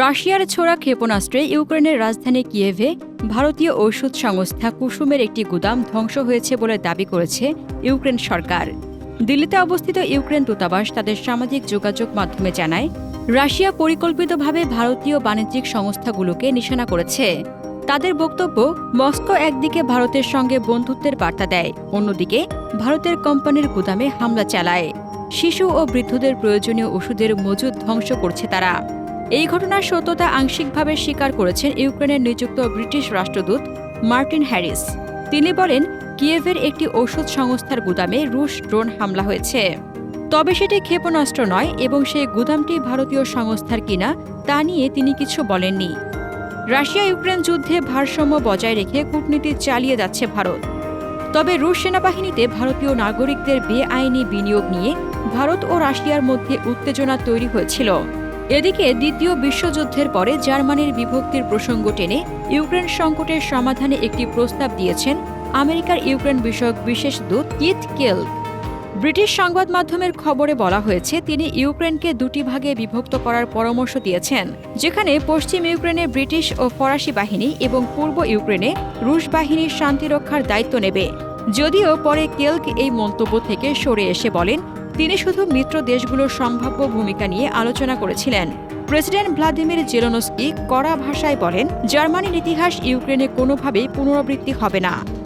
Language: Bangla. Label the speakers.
Speaker 1: রাশিয়ার ছোড়া ক্ষেপণাস্ত্রে ইউক্রেনের রাজধানী কিয়েভে ভারতীয় ঔষধ সংস্থা কুসুমের একটি গুদাম ধ্বংস হয়েছে বলে দাবি করেছে ইউক্রেন সরকার। দিল্লিতে অবস্থিত ইউক্রেন দূতাবাস তাদের সামাজিক যোগাযোগ মাধ্যমে জানায়, রাশিয়া পরিকল্পিতভাবে ভারতীয় বাণিজ্যিক সংস্থাগুলোকে নিশানা করেছে। তাদের বক্তব্য, মস্কো একদিকে ভারতের সঙ্গে বন্ধুত্বের বার্তা দেয়, অন্যদিকে ভারতের কোম্পানির গুদামে হামলা চালায়। শিশু ও বৃদ্ধদের প্রয়োজনীয় ওষুধের মজুদ ধ্বংস করছে তারা। এই ঘটনার সত্যতা আংশিকভাবে স্বীকার করেছেন ইউক্রেনের নিযুক্ত ব্রিটিশ রাষ্ট্রদূত মার্টিন হ্যারিস। তিনি বলেন, কিয়েভের একটি ঔষধ সংস্থার গুদামে রুশ ড্রোন হামলা হয়েছে। তবে সেটি ক্ষেপণাস্ত্র নয় এবং সেই গুদামটি ভারতীয় সংস্থার কিনা তা নিয়ে তিনি কিছু বলেননি। রাশিয়া ইউক্রেন যুদ্ধে ভারসাম্য বজায় রেখে কূটনীতি চালিয়ে যাচ্ছে ভারত। তবে রুশ সেনাবাহিনীতে ভারতীয় নাগরিকদের বেআইনি বিনিয়োগ নিয়ে ভারত ও রাশিয়ার মধ্যে উত্তেজনা তৈরি হয়েছিল। এদিকে দ্বিতীয় বিশ্বযুদ্ধের পরে জার্মানির বিভক্তির প্রসঙ্গ টেনে ইউক্রেন সংকটের সমাধানে একটি প্রস্তাব দিয়েছেন আমেরিকার ইউক্রেন বিষয়ক বিশেষ দূত কিথ কেল ব্রিটিশ সংবাদ মাধ্যমের খবরে বলা হয়েছে, তিনি ইউক্রেনকে দুটি ভাগে বিভক্ত করার পরামর্শ দিয়েছেন, যেখানে পশ্চিম ইউক্রেনে ব্রিটিশ ও ফরাসি বাহিনী এবং পূর্ব ইউক্রেনে রুশ বাহিনীর শান্তিরক্ষার দায়িত্ব নেবে। যদিও পরে কেলক এই মন্তব্য থেকে সরে এসে বলেন, তিনি শুধু মিত্র দেশগুলোর সম্ভাব্য ভূমিকা নিয়ে আলোচনা করেছিলেন। প্রেসিডেন্ট ভ্লাদিমির জেলোনস্কি কড়া ভাষায় বলেন, জার্মানির ইতিহাস ইউক্রেনে কোনোভাবেই পুনরাবৃত্তি হবে না।